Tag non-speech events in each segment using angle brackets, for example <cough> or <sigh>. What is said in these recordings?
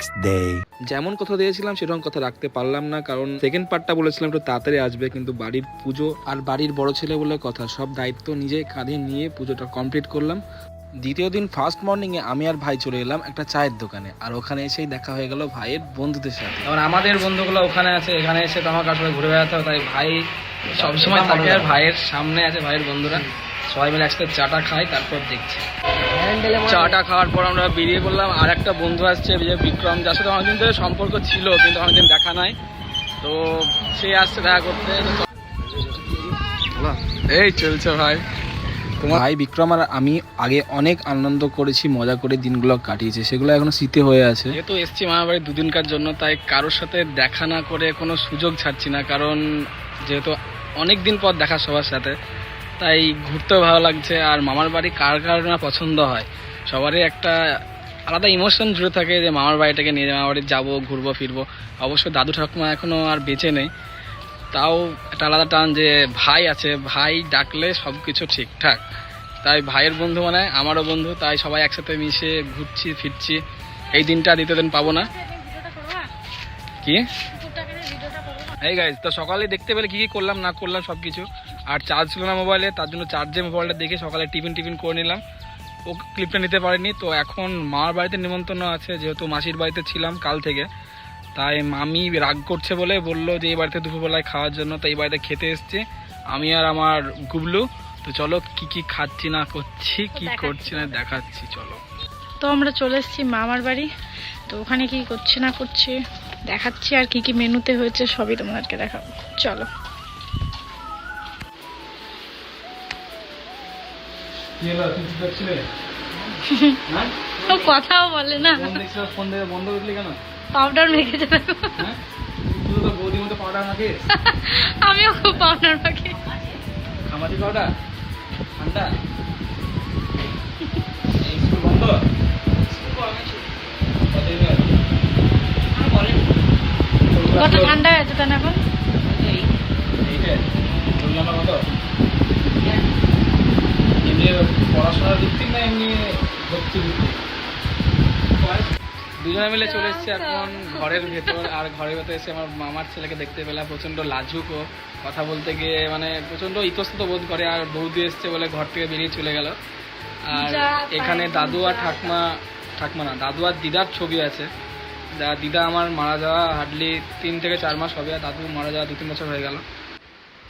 next day. যেমন কথা দিয়েছিলাম সেরকম কথা রাখতে পারলাম না কারণ সেকেন্ড পার্টটা বলেছিলাম একটু তাড়াতাড়ি আসবে কিন্তু বাড়ির পুজো আর বাড়ির বড় ছেলে বলে কথা সব দায়িত্ব নিজে কাঁধে নিয়ে পুজোটা কমপ্লিট করলাম। দ্বিতীয় দিন ফার্স্ট মর্নিংয়ে আমি আর ভাই চলে এলাম একটা চায়ের দোকানে আর ওখানে এসেই দেখা হয়ে গেল ভাইয়ের বন্ধুদের সাথে। এবার আমাদের বন্ধুগুলো ওখানে আছে এখানে এসে তো আমার কাছে ঘুরে বেড়াতে হবে তাই ভাই সবসময় থাকে আর ভাইয়ের সামনে আছে ভাইয়ের বন্ধুরা। সবাই মিলে একসাথে চাটা খাই তারপর দেখছি। চাটা খাওয়ার পর আমরা বেরিয়ে পড়লাম আর একটা বন্ধু আসছে যে বিক্রম যার সাথে অনেকদিন ধরে সম্পর্ক ছিল কিন্তু অনেকদিন দেখা নাই। তো সে আসছে দেখা করতে এই চলছে ভাই। তোমার ভাই বিক্রম আর আমি আগে অনেক আনন্দ করেছি মজা করে দিনগুলো কাটিয়েছি সেগুলো এখনও স্মৃতি হয়ে আছে। যেহেতু এসছি মামার বাড়ি দুদিনকার জন্য তাই কারোর সাথে দেখা না করে কোনো সুযোগ ছাড়ছি না কারণ যেহেতু অনেক দিন পর দেখা সবার সাথে তাই ঘুরতেও ভালো লাগছে। আর মামার বাড়ি কার কার না পছন্দ হয়? সবারই একটা আলাদা ইমোশন জুড়ে থাকে যে মামার বাড়িটাকে নিয়ে মামার বাড়ি যাব ঘুরবো ফিরবো। অবশ্য দাদু ঠাকুমা এখনও আর বেঁচে নেই। তাও একটা আলাদা টান যে ভাই আছে ভাই ডাকলে সব কিছু ঠিকঠাক। তাই ভাইয়ের বন্ধু মানে আমারও বন্ধু তাই সবাই একসাথে মিশে ঘুরছি ফিরছি। এই দিনটা দ্বিতীয় দিন পাবো না। কি? এই গাইজ তো সকালে দেখতে পেলে কি কি করলাম না করলাম সব কিছু আর চার্জ ছিল না মোবাইলে তার জন্য চার্জে মোবাইলটা দেখে সকালে টিফিন টিফিন করে নিলাম। ও ক্লিপটা নিতে পারিনি তো এখন মামার বাড়িতে নিমন্ত্রণ আছে যেহেতু মাসির বাড়িতে ছিলাম কাল থেকে। তাই মামি রাগ করছে বলে বলল যে এই বাড়িতে দুপুরবেলায় খাওয়ার জন্য তো এই বাড়িতে খেতে এসছে। আমি আর আমার গুবলু তো চলো কি কি খাচ্ছি না করছি কি করছি না দেখাচ্ছি চলো। তো আমরা চলে এসেছি মামার বাড়ি তো ওখানে কি করছি না করছি? দেখাচ্ছি আর কি কি মেনুতে হয়েছে সবই তোমাদেরকে দেখাবো। চলো। <laughs> হ্যাঁ? কথাও বলে না। ফোন দেখছিলাম বন্ধ করলি কেন? পাউডার মেখে হ্যাঁ? তো বৌদির মতো পাউডার মাখিস? <laughs> আমিও খুব পাউডার মাখি। খামারি পাউডার? ঠান্ডা? বন্ধ? কত ঠান্ডা হয়েছে কেন এখন? এমনি পড়াশোনার দিক থেকে না এমনি? দুজনে মিলে চলে এসেছি এখন ঘরের ভেতর আর ঘরের ভেতর এসে আমার মামার ছেলেকে দেখতে পেলাম প্রচণ্ড লাজুক ও। কথা বলতে গিয়ে মানে প্রচণ্ড ইতস্তত বোধ করে আর বৌদি এসছে বলে ঘর থেকে বেরিয়ে চলে গেল। আর এখানে দাদু আর ঠাকমা ঠাকমা না দাদু আর দিদার ছবি আছে। দিদা আমার মারা যাওয়া হার্ডলি তিন থেকে চার মাস হবে আর দাদু মারা যাওয়া দু তিন বছর হয়ে গেল।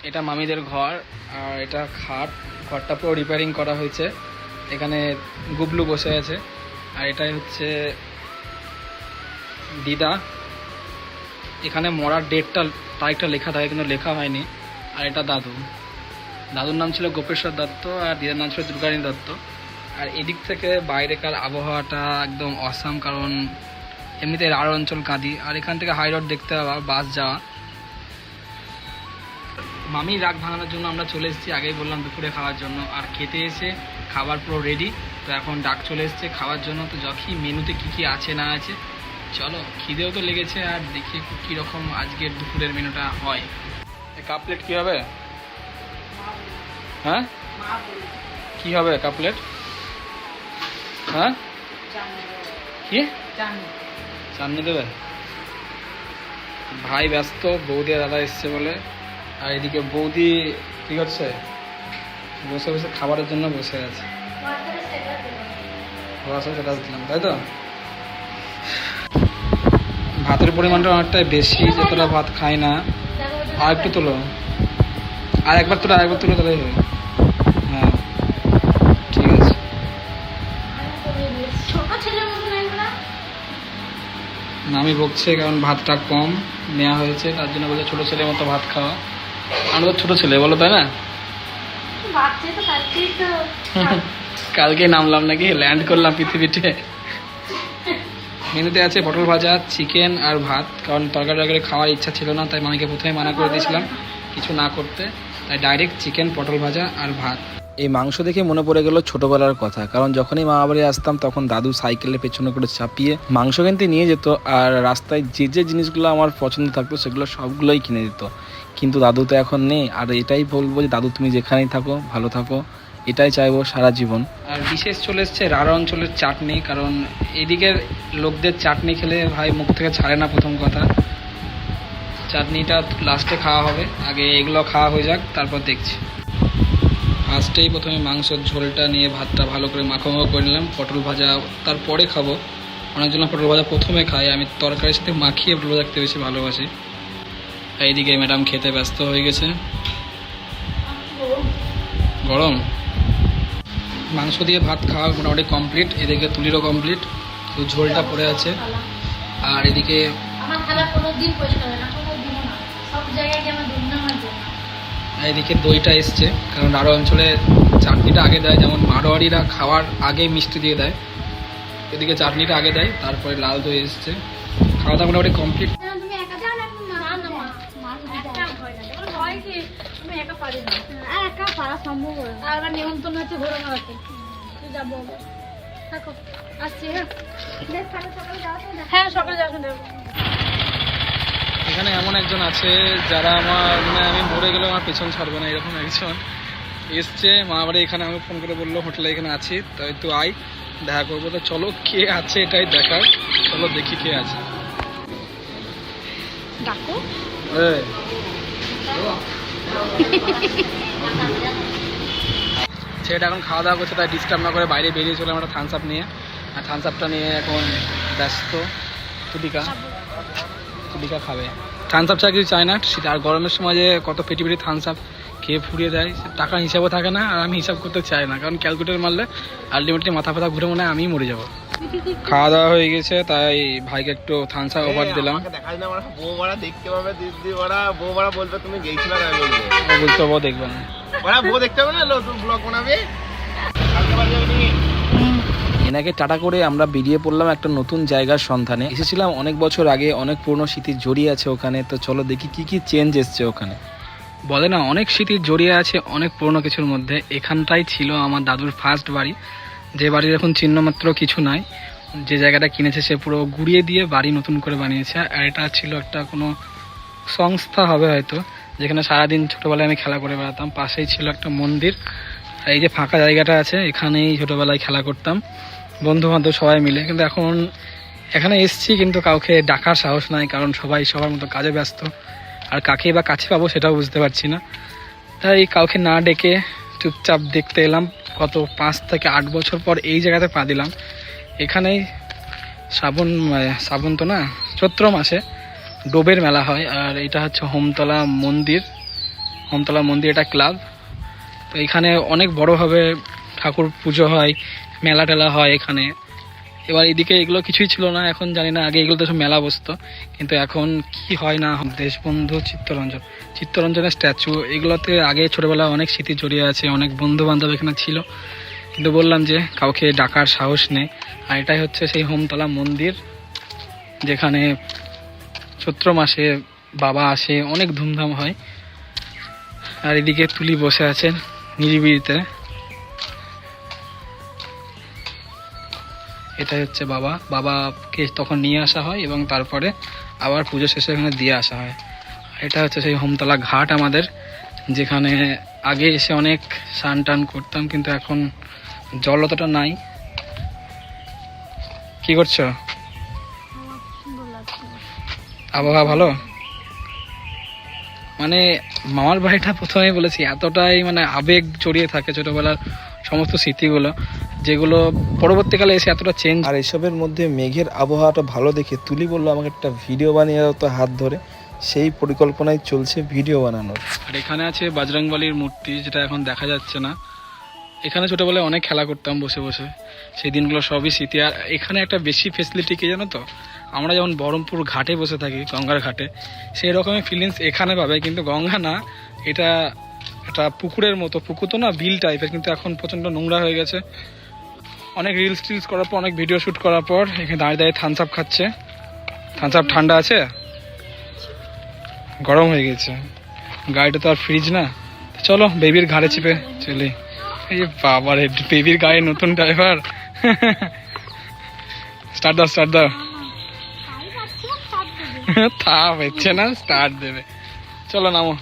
এটা মামিদের ঘর আর এটা খাট। ঘরটা পুরো রিপেয়ারিং করা হয়েছে। এখানে গুবলু বসে আছে। আর এটাই হচ্ছে দিদা। এখানে মরার ডেটটা তারিখটা লেখা থাকে কিন্তু লেখা হয়নি। আর এটা দাদু। দাদুর নাম ছিল গোপেশ্বর দত্ত আর দিদার নাম ছিল দুর্গানী দত্ত। আর এদিক থেকে বাইরেকার আবহাওয়াটা একদম অসাম কারণ এমনিতে আর অঞ্চল কাঁদি। আর এখান থেকে হাই রোড দেখতে পাওয়া বাস যাওয়া। মামি রাগ ভাঙানোর জন্য আমরা চলে এসেছি আগেই বললাম দুপুরে খাওয়ার জন্য। আর খেতে এসে খাবার পুরো রেডি তো এখন ডাক চলে এসেছে খাওয়ার জন্য। তো যখনই মেনুতে কি কি আছে না আছে চলো খিদেও তো লেগেছে আর দেখি কীরকম আজকের দুপুরের মেনুটা হয়। কাপ প্লেট কী হবে? হ্যাঁ? কি হবে কাপ প্লেট হ্যাঁ? কি? চাননি দেবে? ভাই ব্যস্ত, বৌদি দাদা এসছে বলে। আর এদিকে বৌদি, কি করছে? বসে বসে খাবারের জন্য বসে আছে। হোয়াটসঅ্যাপ দিলাম, তাই তো? ভাতের পরিমাণটা অনেকটাই বেশি যে যতটা ভাত খাই না। আর একটু তোলো। আর একবার তোলো, আর একবার তোলো তাহলেই আমি বকছে কারণ ভাতটা কম নেওয়া হয়েছে তার জন্য বলে ছোটো ছেলের মতো ভাত খাওয়া। আমরা তো ছোটো ছেলে বলো তাই না? কালকে <laughs> নামলাম নাকি? ল্যান্ড করলাম পৃথিবীতে। মেনুতে আছে পটল ভাজা চিকেন আর ভাত কারণ তরকারি তরকারি খাওয়ার ইচ্ছা ছিল না তাই মামিকে প্রথমে মানা করে দিয়েছিলাম <laughs> কিছু না করতে। তাই ডাইরেক্ট চিকেন পটল ভাজা আর ভাত। এই মাংস দেখে মনে পড়ে গেল ছোটবেলার কথা। কারণ যখনই মা বাড়ি আসতাম, তখন দাদু সাইকেলের পেছনে করে চাপিয়ে মাংস কিনতে নিয়ে যেত আর রাস্তায় যে যে জিনিসগুলো আমার পছন্দ থাকতো, সেগুলো সবগুলোই কিনে দিত। কিন্তু দাদু তো এখন নেই। আর এটাই বলব যে, দাদু তুমি যেখানেই থাকো, ভালো থাকো। এটাই চাইব সারা জীবন। আর বিশেষ চলে এসছে রাঢ় অঞ্চলের চাটনি, কারণ এদিকের লোকদের চাটনি খেলে ভাই মুখ থেকে ছাড়ে না প্রথম কথা। চাটনিটা লাস্টে খাওয়া হবে। আগে এগুলো খাওয়া হয়ে যাক, তারপর দেখছি। ফার্স্টেই প্রথমে মাংসের ঝোলটা নিয়ে ভাতটা ভালো করে মাখো মাখো করে নিলাম, পটল ভাজা তারপরে খাব। অনেকজন পটল ভাজা প্রথমে খাই, আমি তরকারির সাথে মাখিয়ে পটল ভাজা খেতে বেশি ভালোবাসি। এইদিকে ম্যাডাম খেতে ব্যস্ত হয়ে গেছে। গরম? মাংস দিয়ে ভাত খাওয়া মোটামুটি কমপ্লিট, এদিকে তুলিরও কমপ্লিট তো ঝোলটা পড়ে আছে। আর এদিকে আমার থালা কোনো দিন পরিষ্কার না কোনো দিনও না। সব জায়গায় গিয়ে আমার দুর্নামের জন্য এদিকে দইটা এসছে। কারণ আরও অঞ্চলে চাটনিটা আগে দেয় যেমন মারোয়ারিরা খাওয়ার আগে মিষ্টি দিয়ে দেয়। এদিকে চাটনিটা আগে দেয় তারপরে লাল দই এসছে। খাওয়া দাওয়া মোটামুটি কমপ্লিট। তুমি একা যাও না তুমি মা না মা মা একটা ভয় লাগে। ওর ভয় কি? তুমি একা পারি না। আর একা পারা সম্ভব হয়। হ্যাঁ সকালে যাওয়া হ্যাঁ সকালে যাওয়া যাব এখানে এমন একজন আছে যারা আমার মানে আমি মরে গেলেও আমার পেছন ছাড়বে না এরকম একজন। এসছে মা এখানে আমি ফোন করে বলল হোটেলে এখানে আছি তাই তো আই দেখা করব। তো চলো কে আছে এটাই দেখার। চলো দেখি কে আছে। ডাকো। ছেলেটা এখন খাওয়া দাওয়া করছে তাই ডিস্টার্ব না করে বাইরে বেরিয়ে চলে আমরা থামস আপ নিয়ে। আর থামস আপটা নিয়ে এখন ব্যস্ত। তুলিকা। তুলিকা খাবে। থামস আপ কিছু চায় না। শীত আর গরমের সময় যে কত পেটি পেটি থামস আপ খেয়ে ফুরিয়ে দেয় সে টাকার হিসাবও থাকে না আর আমি হিসাব করতে চাই না। কারণ ক্যালকুলেটর মারলে আলটিমেটলি মাথা ফাথা ঘুরে মনে হয় আমিই মরে যাব। খাওয়া দাওয়া হয়ে গেছে তাই ভাইকে একটু আপ ওভার দিলাম। পারব দেখবে না। ওরা বউ দেখতে পাবে না ব্লগ বানাবে কালকে বাড়ি যাবে তুমি এনাকে টাটা করে আমরা বেরিয়ে পড়লাম একটা নতুন জায়গার সন্ধানে। এসেছিলাম অনেক বছর আগে, অনেক পুরনো স্মৃতি জড়িয়ে আছে ওখানে। তো চলো দেখি কি কি চেঞ্জ এসছে ওখানে। বলে না, অনেক স্মৃতি জড়িয়ে আছে, অনেক পুরনো কিছুর মধ্যে। এখানটাই ছিল আমার দাদুর ফার্স্ট বাড়ি। যে বাড়ির এখন চিহ্নমাত্র কিছু নাই। যে জায়গাটা কিনেছে সে পুরো গুড়িয়ে দিয়ে বাড়ি নতুন করে বানিয়েছে। আর এটা ছিল একটা কোনো সংস্থা হবে হয়তো, যেখানে সারাদিন ছোটোবেলায় আমি খেলা করে বেড়াতাম। পাশেই ছিল একটা মন্দির। এই যে ফাঁকা জায়গাটা আছে, এখানেই ছোটোবেলায় খেলা করতাম। বন্ধু বান্ধব সবাই মিলে। কিন্তু এখন এখানে এসছি কিন্তু কাউকে ডাকার সাহস নাই, কারণ সবাই সবার মতো কাজে ব্যস্ত। আর কাকে বা কাছে পাবো সেটাও বুঝতে পারছি না। তাই কাউকে না ডেকে চুপচাপ দেখতে এলাম। কত পাঁচ থেকে আট বছর পর এই জায়গাতে পা দিলাম। এখানেই শ্রাবণ শ্রাবণ তো না, চৈত্র মাসে ডোবের মেলা হয়। আর এটা হচ্ছে হোমতলা মন্দির। হোমতলা মন্দির এটা ক্লাব। তো এখানে অনেক বড়োভাবে ঠাকুর পুজো হয়। মেলা টেলা হয় এখানে। এবার এদিকে এগুলো কিছুই ছিল না, এখন জানি না, আগে এগুলো তো সব মেলা বসতো। কিন্তু এখন কি হয় না, দেশবন্ধু চিত্তরঞ্জন। চিত্তরঞ্জনের স্ট্যাচু এগুলোতে আগে ছোটবেলায় অনেক স্মৃতি জড়িয়ে আছে, অনেক বন্ধু বান্ধব এখানে ছিল। কিন্তু বললাম যে, কাউকে ডাকার সাহস নেই। আর এটাই হচ্ছে সেই হোমতলা মন্দির, যেখানে চৈত্র মাসে বাবা আসে, অনেক ধুমধাম হয়। আর এদিকে তুলি বসে আছেন নিরিবিলিতে। এটাই হচ্ছে বাবা। বাবাকে তখন নিয়ে আসা হয় এবং তারপরে আবার পুজো শেষে এখানে দিয়ে আসা হয়। এটা হচ্ছে সেই হোমতলা ঘাট আমাদের, যেখানে আগে এসে অনেক স্নান টান করতাম, কিন্তু এখন জল অতটা নাই। কি করছ? আবহাওয়া ভালো? মানে মামার বাড়িটা প্রথমেই বলেছি, এতটাই মানে আবেগ জড়িয়ে থাকে ছোটবেলার সমস্ত স্মৃতিগুলো। যেগুলো পরবর্তীকালে এসে এতটা চেঞ্জ আর এসবের মধ্যে মেঘের আবহাওয়াটা ভালো দেখে তুলি বলল আমাকে একটা ভিডিও বানিয়ে দাও তো হাত ধরে। সেই পরিকল্পনায় চলছে ভিডিও বানানোর। আর এখানে আছে বাজরংবলির মূর্তি যেটা এখন দেখা যাচ্ছে না। এখানে ছোটবেলায় অনেক খেলা করতাম বসে বসে। সেই দিনগুলো সবই স্মৃতি। আর এখানে একটা বেশি ফেসিলিটি কি জানো তো? আমরা যেমন বহরমপুর ঘাটে বসে থাকি গঙ্গার ঘাটে সেই রকমই ফিলিংস এখানে পাবে। কিন্তু গঙ্গা না এটা একটা পুকুরের মতো। পুকুর তো না বিল টাইপের কিন্তু এখন প্রচণ্ড নোংরা হয়ে গেছে। অনেক রিলস টিলস করার পর, অনেক ভিডিও শ্যুট করার পর, এখানে দাঁড়িয়ে দাঁড়িয়ে থামস আপ খাচ্ছে। থামস আপ ঠান্ডা আছে? গরম হয়ে গেছে। গাড়িটা তো আর ফ্রিজ না। চলো বেবির ঘাড়ে চিপে চলি। এই বাবা রে বেবির গায়ে নতুন ড্রাইভার স্টার্ট দাও স্টার্ট দাও। তা হচ্ছে না স্টার্ট দেবে। চলো, নামো।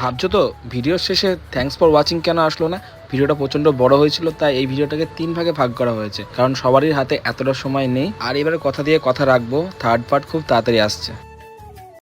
ভাবছ তো ভিডিওর শেষে থ্যাঙ্কস ফর ওয়াচিং কেন আসলো না? ভিডিওটা প্রচণ্ড বড় হয়েছিল, তাই এই ভিডিওটাকে তিন ভাগে ভাগ করা হয়েছে। কারণ সবারই হাতে এতটা সময় নেই। আর এবারে কথা দিয়ে কথা রাখব থার্ড পার্ট খুব তাড়াতাড়ি আসছে।